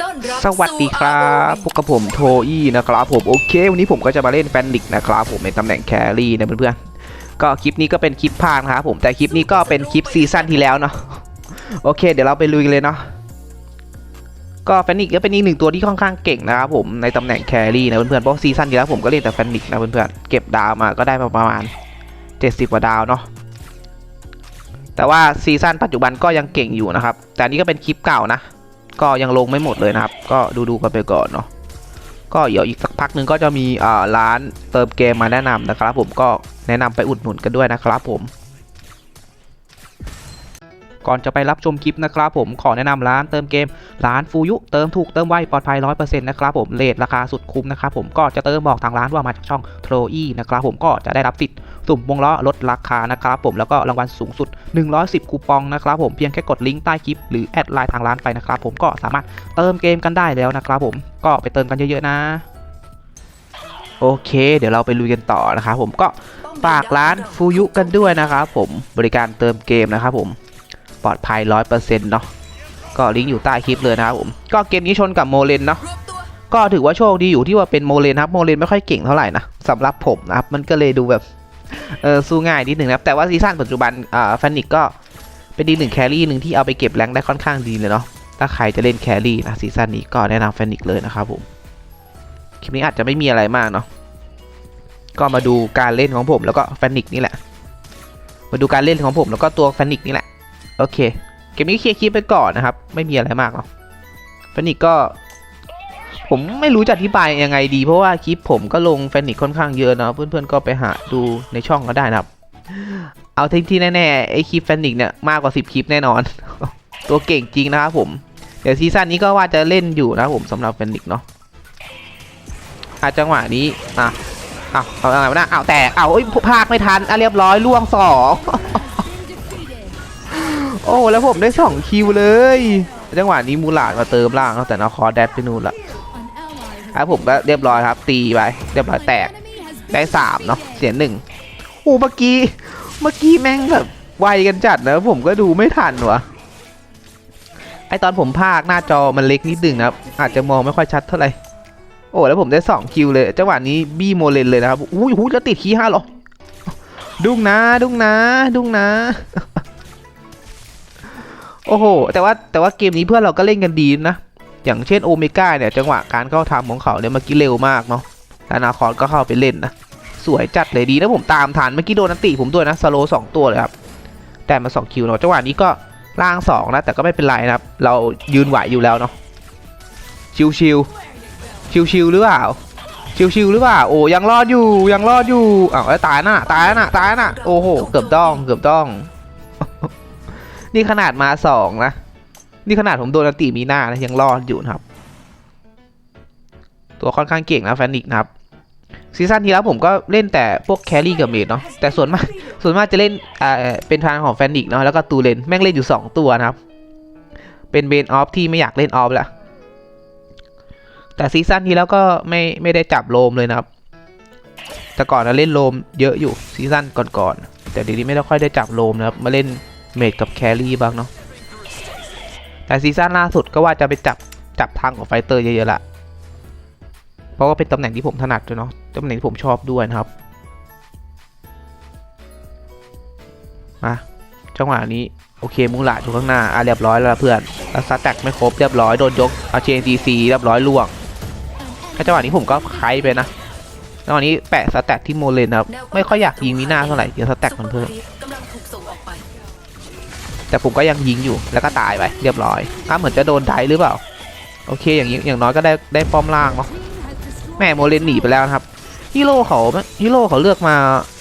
ต้อนรับสวัสดีครับพสู่บกับผมโทอี้นะครับผมโอเค วันนี้ผมก็จะมาเล่นแฟนดิกนะครับผมในตำแหน่งแครี่นะเพื่อนๆก็คลิปนี้ก็เป็นคลิปพากนะครับผมแต่คลิปนี้ก็เป็นคลิปซีซั่นที่แล้วเนาะโอเค เดี๋ยวเราไปลุยกันเลยเนาะก็แฟนดิกก็เป็นอีกหนึ่งตัวที่ค่อนข้างเก่งนะครับผมในตำแหน่งแครี่นะเพื่อนๆเพราะซีซั่นที่แล้วผมก็เล่นแต่แฟนดิกนะเพื่อนๆเก็บดาวมาก็ได้ประมาณ 70กว่าดาวเนาะแต่ว่าซีซั่นปัจจุบันก็ยังเก่งอยู่นะครับ แต่อันนี้ก็เป็นคลิปเก่านะ ก็ยังลงไม่หมดเลยนะครับ ก็ดูดูๆกันไปก่อนเนาะก็เดี๋ยวอีกสักพักหนึ่งก็จะมีอ่าร้านเติมเกมมาแนะนำนะครับ ผมก็แนะนำไปอุดหนุนกันด้วยนะครับผม ก่อนจะไปรับชมคลิปนะครับผมขอแนะนำร้านเติมเกมร้านฟูยุเติมถูกเติมไวปลอดภัย100%นะครับผมเลทราคาสุดคุ้มนะครับผมก็จะเติมบอกทางร้านว่ามาจากช่องโทรอีนะครับผมก็จะได้รับสิทธิ์สุ่มวงล้อลดราคานะครับผมแล้วก็รางวัลสูงสุด 110 คูปองนะครับผมเพียงแค่กดลิงก์ใต้คลิปหรือแอดไลน์ทางร้านไปนะครับผมก็สามารถเติมเกมกันได้แล้วนะครับผมก็ไปเติมกันเยอะๆนะโอเค เดี๋ยวเราไปลุยกันต่อนะครับผมก็ฝากร้านฟูยุกันด้วยนะครับผมบริการเติมเกมนะครับผม ปลอดภัย100%เนาะก็ลิงก์อยู่ใต้คลิปเลยนะครับผมก็เกมนี้ชนกับโมเลนเนาะก็ถือว่าโชคดีอยู่ที่ว่าเป็นโมเลนครับโมเลนไม่ค่อยเก่งเท่าไหร่นะสำหรับผมนะครับมันก็เลยดูแบบเออสู้ง่ายนิดหนึ่งนะครับแต่ว่าซีซั่นปัจจุบันอ่าแฟนิกก็เป็นอีหนึ่งแครี่หนึ่งที่เอาไปเก็บแรงได้ค่อนข้างดีเลยเนาะถ้าใครจะเล่นแครี่นะซีซั่นนี้ก็แนะนำแฟนิกเลยนะครับผมคลิปนี้อาจจะไม่มีอะไรมากเนาะก็มาดูการเล่นของผมแล้วก็แฟนิกนี่แหละ มาดูการเล่นของผมแล้วก็ตัวแฟนิกนี่แหละ โอเค เกมนี้เคลียร์คลิปไปก่อนนะครับ ไม่มีอะไรมากหรอกแฟนิกก็ ผมไม่รู้จะอธิบายยังไงดี เพราะว่าคลิปผมก็ลงแฟนิกค่อนข้างเยอะเนาะเพื่อนๆก็ไปหาดูในช่องก็ได้นะครับ เอาที่ที่แน่ๆไอคลิปแฟนิกเนี่ยมากกว่า 10 คลิปแน่นอน ตัวเก่งจริงนะครับผมเดี๋ยวซีซั่นนี้ก็ว่าจะเล่นอยู่นะผมสำหรับแฟนิกเนาะอาจังหวะนี้อะอ้าวเอาอะไรวะนะอ้าวแตกอ้าวเอ้ยพลาดไม่ทันอะเรียบร้อยล่วงสอง โอ้แล้วผมได้สองคิวเลยจังหวะนี้มูหลาดมาเติมล่างแล้วแต่นคอแดดไปนู่นละครับผมก็เรียบร้อยครับ ตีไปเรียบร้อยแตกได้สามเนาะเสียหนึ่งโอ้เมื่อกี้เมื่อกี้แม่งแบบไวกันจัดนะผมก็ดูไม่ทันวะไอตอนผมพากหน้าจอมันเล็กนิดนึงนะครับอาจจะมองไม่ค่อยชัดเท่าไหร่โอ้แล้วผมได้สองคิวเลยจังหวะนี้บี้โมเลนเลยนะครับอุ้ยหูแล้วติดคีห้าหรอดุ้งนะดุ้งนะดุ้งนะ โอ้โห แต่ว่าแต่ว่าเกมนี้เพื่อนเราก็เล่นกันดีนะ อย่างเช่นโอเมก้าเนี่ยจังหวะการเข้าทำของเขาเนี่ยเมื่อกี้เร็วมากเนาะแล้วนาคอนก็เข้าไปเล่นนะ สวยจัดเลยดีนะผมตามทันเมื่อกี้โดนนันติผมด้วยนะสโลสองตัวเลยครับ แต่มาสองคิวเนาะจังหวะนี้ก็ล่างสองนะแต่ก็ไม่เป็นไรนะครับ เรายืนไหวอยู่แล้วเนาะ ชิวชิวชิวชิวๆหรือเปล่า ชิวชิวๆหรือเปล่า โอ้ยังรอดอยู่ยังรอดอยู่อ้าวตายน่ะตายน่ะตายน่ะโอ้โหเกือบต้องเกือบต้อง นี่ขนาดมาสองนะ นี่ขนาดผมโดนอติมีหน้านะยังรอดอยู่นะครับ ตัวค่อนข้างเก่งนะแฟนิกนะครับซีซั่นที่แล้วผมก็เล่นแต่พวกแครี่กับเมดเนาะแต่ส่วนมากส่วนมากจะเล่นอ่าเป็นทางของแฟนิกเนาะแล้วก็ตูเลนแม่งเล่นอยู่ 2 ตัวนะครับ เป็นเบนออฟที่ไม่อยากเล่นออฟแล้วแต่ซีซั่นที่แล้วก็ไม่ไม่ได้จับโลมเลยนะครับ แต่ก่อนนะเล่นโลมเยอะอยู่ซีซั่นก่อนๆแต่เดี๋ยวนี้ไม่ได้ค่อยได้จับโลมนะครับมาเล่น เมดกับแครี่บ้างเนาะแต่ซีซั่นล่าสุดก็ว่าจะไปจับจับทางของไฟเตอร์เยอะๆละเพราะว่าเป็นตำแหน่งที่ผมถนัดด้วยเนาะตำแหน่งที่ผมชอบด้วยนะครับมาจังหวะนี้โอเคมูหลาดอยู่ข้างหน้าอะเรียบร้อยแล้วเพื่อนแล้วสแต็กไม่ครบเรียบร้อยโดนยกเอาเชนทีซีเรียบร้อยล่วงถ้าจังหวะนี้ผมก็ไคล้ไปนะจังหวะนี้แปะสแต็กที่โมเลนนะครับไม่ค่อยอยากยิงมีหน้าเท่าไหร่เดี๋ยวสแต็กมันเพิ่ม แต่ผมก็ยังยิงอยู่แล้วก็ตายไปเรียบร้อยอ้าเหมือนจะโดนไดหรือเปล่า โอเคอย่างนี้อย่างน้อยก็ได้ได้ป้อมล่างเนาะแม่โมเลนหนีไปแล้วครับฮีโร่เขาฮีโร่เขาเลือกมา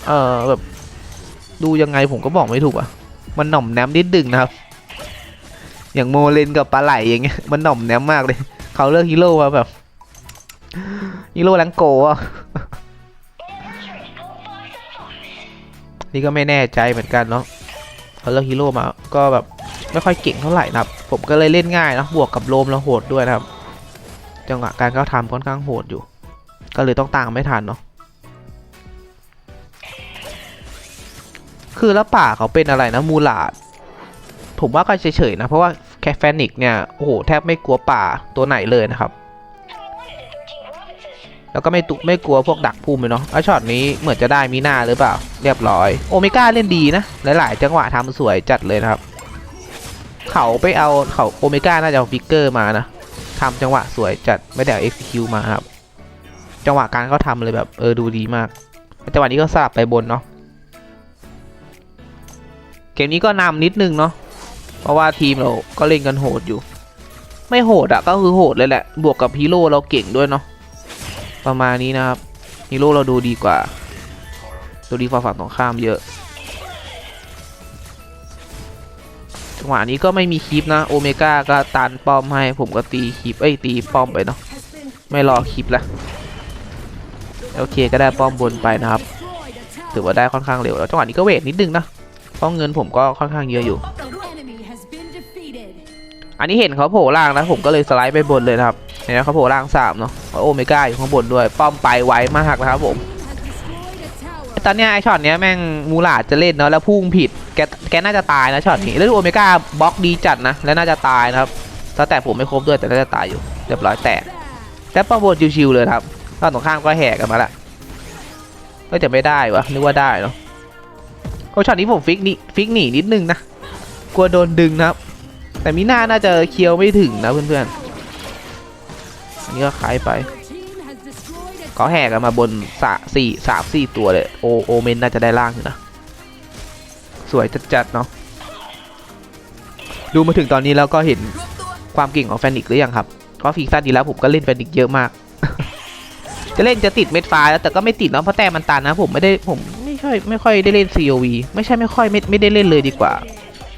เอ่อแบบดูยังไงผมก็บอกไม่ถูกอะ มันหน่อมแนมนิดดึงนะครับ อย่างโมเลนกับปลาไหลอย่างเงี้ยมันหน่อมแนมมากเลยเขาเลือกฮีโร่มาแบบฮีโร่แรงโกะนี่ก็ไม่แน่ใจเหมือนกันเนาะ เขาเลือกฮีโร่มาก็แบบไม่ค่อยเก่งเท่าไหร่นะครับ ผมก็เลยเล่นง่ายนะบวกกับโลมแล้วโหดด้วยนะครับ จังหวะการเข้าทำค่อนข้างโหดอยู่ ก็เลยต้องตามไม่ทันเนาะคือแล้วป่าเขาเป็นอะไรนะมูลาดผมว่าก็เฉยๆนะ เพราะว่าแค่แฟนิกเนี่ยโอ้โหแทบไม่กลัวป่าตัวไหนเลยนะครับ แล้วก็ไม่ตุไม่กลัวพวกดักพุ่มเลยเนาะไอช็อตนี้เหมือนจะได้มีหน้าหรือเปล่า เรียบร้อย โอเมก้าเล่นดีนะ หลาย ๆ จังหวะทำสวยจัดเลยนะครับ เขาไปเอาเขาโอเมก้าน่าจะเอาฟิกเกอร์มานะทำจังหวะสวยจัดไม่ได้เอา execute มาครับ จังหวะการเขาทำเลยแบบเออดูดีมาก จังหวะนี้ก็สลับไปบนเนาะ เกมนี้ก็นำนิดนึงเนาะ เพราะว่าทีมเราก็เล่นกันโหดอยู่ ไม่โหดอะก็คือโหดเลยแหละ บวกกับฮีโร่เราเก่งด้วยเนาะ ประมาณนี้นะครับฮีโร่เราดูดีกว่าดูดีกว่าฝั่งตรงข้ามเยอะจังหวะนี้ก็ไม่มีคลิปนะโอเมก้าก็ตันป้อมให้ผมก็ตีคลิปเอ้ยตีป้อมไปเนาะไม่รอคลิปละโอเคก็ได้ป้อมบนไปนะครับ ถือว่าได้ค่อนข้างเร็วแล้วจังหวะนี้ก็เวทนิดนึงนะเพราะเงินผมก็ค่อนข้างเยอะอยู่ enemy has been defeated. อันนี้เห็นเขาโผล่ล่างนะผมก็เลยสไลด์ไปบนเลยนะครับ เห็นไหมเขาโผล่ล่างสามเนาะโอเมก้าอยู่ข้างบนด้วย ป้อมไปไวมากนะครับผมตอนเนี้ยไอช็อตเนี้ยแม่งมูลาจะเล่นเนาะแล้วพุ่งผิดแกแกน่าจะตายนะช็อตนี้แล้วโอเมก้าบล็อกดีจัดนะและน่าจะตายนะครับแต่แต่ผมไม่ครบด้วยแต่น่าจะตายอยู่เรียบร้อยแตกแต่ป้อมบนชิวๆเลยครับตอนตรงข้ามก็แหกกันมาละก็จะไม่ได้วะนึกว่าได้เนาะโอช็อตนี้ผมฟิกนี่ฟิกหนีนิดนึงนะกลัวโดนดึงนะครับแต่มีหน้าน่าจะเคียวไม่ถึงนะเพื่อนๆ นนี้ก็ขายไป Your team has destroyed a เขาแห่กันมาบนสะสี่สามสี่ตัวเลยโอโอเมนน่าจะได้ล่างอยู่นะ สวยจัดๆเนาะดูมาถึงตอนนี้แล้วก็เห็นความเก่งของแฟนิกหรือยังครับ เพราะฟีซ่าดีแล้วผมก็เล่นแฟนิกเยอะมาก จะเล่นจะติดเม็ดฟ้าแล้วแต่ก็ไม่ติดเนาะเพราะแต้มมันตันนะ ผมไม่ได้ผมไม่ค่อยไม่ค่อยได้เล่น COV ไม่ใช่ไม่ค่อยไม่ไม่ได้เล่นเลยดีกว่า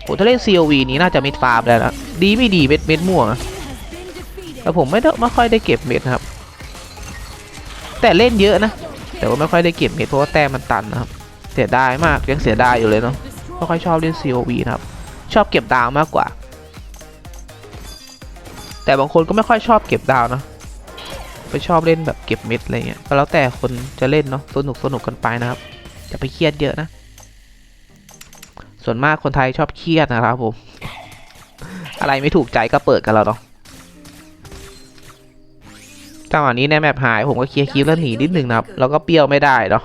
ผมถ้าเล่น COV นี้น่าจะเม็ดฟ้าไปแล้วนะดีไม่ดีเม็ดเม็ดม่วง แต่ผมไม่ได้ไม่ค่อยได้เก็บเม็ดนะครับ แต่เล่นเยอะนะ แต่ว่าไม่ค่อยได้เก็บเม็ดเพราะว่าแต้มมันตันนะครับ เสียดายมากยังเสียดายอยู่เลยเนาะไม่ค่อยชอบเล่น COV นะครับ ชอบเก็บดาวมากกว่า แต่บางคนก็ไม่ค่อยชอบเก็บดาวนะไปชอบเล่นแบบเก็บเม็ดอะไรเงี้ยก็แล้วแต่คนจะเล่นเนาะสนุกสนุกกันไปนะครับอย่าไปเครียดเยอะนะ ส่วนมากคนไทยชอบเครียดนะครับผม อะไรไม่ถูกใจก็เปิดกันแล้วเนาะ จังหวะนี้ในแมปหายผมก็เคลียร์คลิปแล้วหนีนิดนึงนะครับแล้วก็เปรี้ยวไม่ได้เนาะ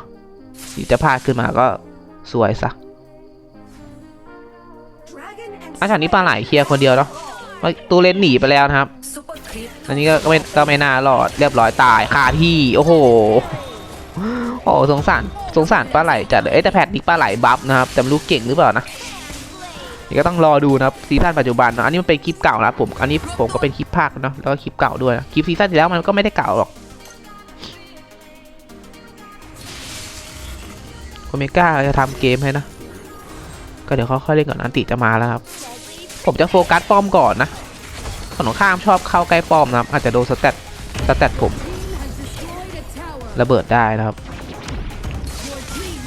ที่จะพลาดขึ้นมาก็สวยซะอาฉากนี้ปลาไหลเคลียร์คนเดียวเนาะตูเลนหนีไปแล้วนะครับ อันนี้ก็ไม่ก็ไม่น่ารอดเรียบร้อยตายคาที่โอ้โหโอ้โหสงสารสงสารปลาไหลจัดเลยเอ้ยแต่แพทนี้ปลาไหลบัฟนะครับแต่ไม่รู้เก่งหรือเปล่านะ นี่ก็ต้องรอดูนะครับซีซั่นปัจจุบันเนาะอันนี้มันเป็นคลิปเก่านะผมอันนี้ผมก็เป็นคลิปภาคเนาะแล้วก็คลิปเก่าด้วยนะคลิปซีซั่นที่แล้วมันก็ไม่ได้เก่าหรอกโอเมก้าจะทำเกมให้นะ ก็เดี๋ยวเขาค่อยเล่นก่อนอันติจะมาแล้วครับ ผมจะโฟกัสป้อมก่อนนะฝั่งตรงข้ามชอบเข้าใกล้ป้อมนะครับ อาจจะโดนสแตทสแตทผม ระเบิดได้นะครับ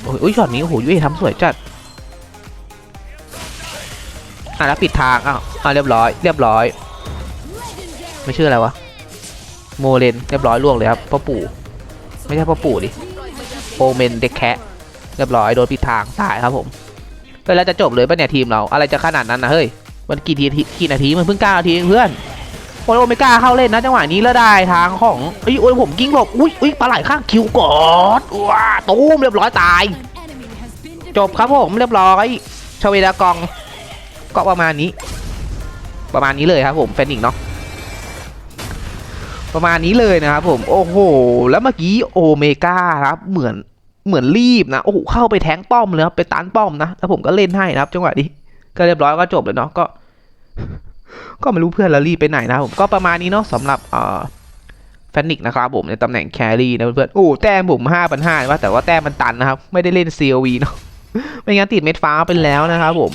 โอ้ยอุ้ยช็อตนี้โอ้โหยุ้ยทำสวยจัดะแล้วปิดทางอ้าวอะเรียบร้อย เรียบร้อย ไม่ชื่ออะไรวะ โมเลน เรียบร้อยล่วงเลยครับพ่อปู่ ไม่ใช่พ่อปู่ดิ โอเมนเด็กแคะเรียบร้อยโดนปิดทางตายครับผมเฮ้ยแล้วจะจบเลยปะเนี่ยทีมเรา อะไรจะขนาดนั้นนะเฮ้ย มันกี่ทีกี่นาทีมันเพิ่งเก้านาทีเพื่อนโอ้ยโอเมก้าเข้าเล่นนะจังหวะนี้แล้วได้ทางของเอ้ยโอ้ยผมกิ้งหลบอุ้ยอุ้ยปลาไหลข้างคิวกอดว้าตูมเรียบร้อยตาย จบครับผมเรียบร้อยชเวดากอง ก็ประมาณนี้ ประมาณนี้เลยครับผมแฟนนิกเนาะประมาณนี้เลยนะครับผมโอ้โห แล้วเมื่อกี้โอเมก้าครับ เหมือนเหมือนรีบนะโอ้โหเข้าไปแทงป้อมเลยครับไปตันป้อมนะแล้วผมก็เล่นให้นะครับจังหวะนี้ก็เรียบร้อยก็จบเลยเนาะก็ ก็ไม่รู้เพื่อนเรารีบไปไหนนะผมก็ประมาณนี้เนาะสำหรับเอ่อแฟนิกนะครับผมในตำแหน่งแครี่นะเพื่อนๆโอ้แต้มผมห้าพันห้าว่าแต่ว่าแต้มมันตันนะครับ ไม่ได้เล่น COV เนาะไม่งั้นติดเม็ดฟ้าไปแล้วนะครับผม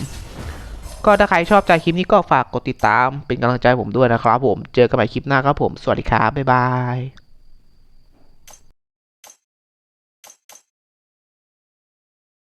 ก็ถ้าใครชอบใจคลิปนี้ก็ฝากกดติดตามเป็นกำลังใจผมด้วยนะครับผม เจอกันใหม่คลิปหน้าครับผม สวัสดีครับ บ๊ายบาย